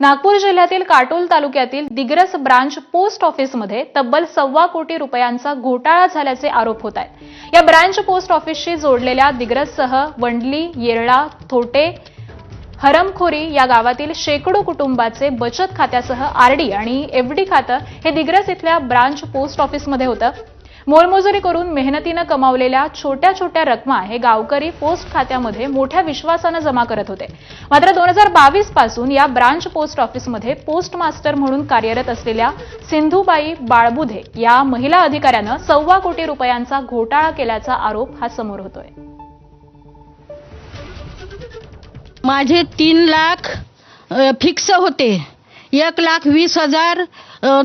नागपूर जिल्ह्यातील काटोल तालुक्यातील Digras branch post ऑफिसमध्ये तब्बल सव्वा कोटी रुपयांचा घोटाळा झाल्याचे आरोप होत आहेत. या ब्रांच पोस्ट ऑफिसशी जोडलेल्या दिग्रससह वंडली येरळा थोटे हरमखोरी या गावातील शेकडो कुटुंबाचे बचत खात्यासह आरडी आणि एफडी खातं हे दिग्रस इथल्या ब्रांच पोस्ट ऑफिसमध्ये होतं. मोलमजुरी करून मेहनतीनं कमावलेल्या छोट्या छोट्या रकमा हे गावकरी पोस्ट खात्यामध्ये मोठ्या विश्वासानं जमा करत होते. मात्र दोन हजार बावीसपासून या ब्रांच पोस्ट ऑफिसमध्ये पोस्ट मास्टर म्हणून कार्यरत असलेल्या सिंधुबाई बाळबुधे या महिला अधिकाऱ्यानं सव्वा कोटी रुपयांचा घोटाळा केल्याचा आरोप हा समोर होतोय. माझे तीन लाख फिक्स होते. एक लाख वीस हजार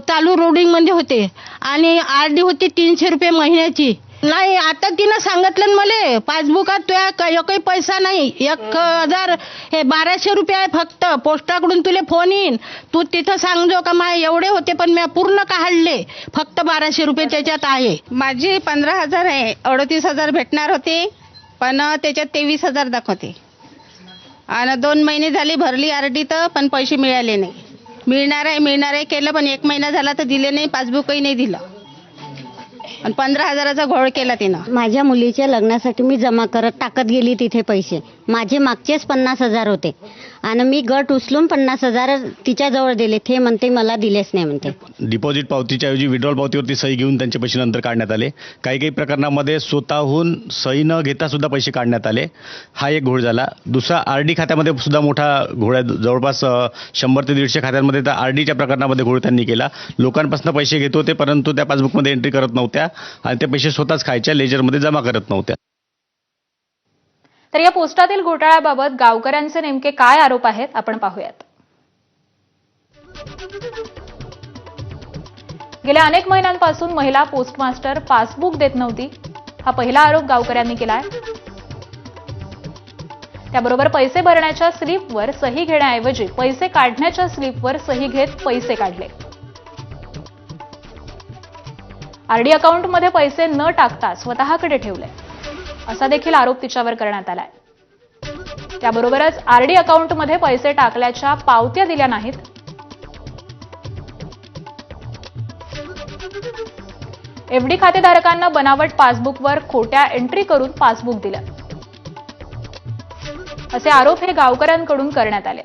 चालू रोडिंगमध्ये होते. आणि आर डी होती तीनशे रुपये महिन्याची. नाही आता तिनं सांगितलं ना मला पासबुकात तुया एकही पैसा नाही. एक हजार हे बाराशे रुपये आहे फक्त. पोस्टाकडून तुले फोन येईन. तू तिथं सांगजो का मा एवढे होते पण मी पूर्ण काढले. फक्त बाराशे रुपये त्याच्यात आहे. माझी पंधरा हजार आहे अडतीस हजार भेटणार होते पण त्याच्यात तेवीस हजार दाखवते. आणि दोन महिने झाले भरली आर डी तर पण पैसे मिळाले नाही. मिळणार आहे मिळणार आहे केलं पण एक महिना झाला तर दिले नाही पासबुकही नाही दिलं. आणि पंधरा हजाराचा घोळ केला तिनं. माझ्या मुलीच्या लग्नासाठी मी जमा करत टाकत गेली तिथे पैसे. माझे मागचेच पन्नास हजार होते. आणि मी गट उचलून पन्नास हजार तिच्याजवळ दिले. ते म्हणते मला दिलेच नाही म्हणते. डिपॉझिट पावतीच्या ऐवजी विड्रॉल पावतीवरती सही घेऊन त्यांचे पैसे नंतर काढण्यात आले. काही काही प्रकरणामध्ये स्वतःहून सही न घेता सुद्धा पैसे काढण्यात आले. हा एक घोळ झाला. दुसरा आर डी खात्यामध्ये सुद्धा मोठा घोळ आहे. जवळपास शंभर ते दीडशे खात्यांमध्ये तर आर डीच्या प्रकरणामध्ये घोळ त्यांनी केला. लोकांपासून पैसे घेत होते परंतु त्या पासबुकमध्ये एंट्री करत नव्हत्या. आणि ते पैसे स्वतःच खायच्या लेजरमध्ये जमा करत नव्हत्या. तर या पोस्टातील घोटाळ्याबाबत गावकऱ्यांचे नेमके काय आरोप आहेत आपण पाहूयात. गेल्या अनेक महिन्यांपासून महिला पोस्टमास्टर पासबुक देत नव्हती. हा पहिला आरोप गावकऱ्यांनी केला आहे त्याबरोबर पैसे भरण्याच्या स्लिपवर सही घेण्याऐवजी पैसे काढण्याच्या स्लिपवर सही घेत पैसे काढले. आरडी अकाउंटमध्ये पैसे न टाकता स्वतःकडे ठेवले. असा देखील आरोप तिच्यावर करण्यात आलाय. त्याबरोबरच आरडी अकाउंटमध्ये पैसे टाकल्याच्या पावत्या दिल्या नाहीत. एफडी खातेधारकांना बनावट पासबुकवर खोट्या एंट्री करून पासबुक दिलं. असे आरोप हे गावकऱ्यांकडून करण्यात आलेत.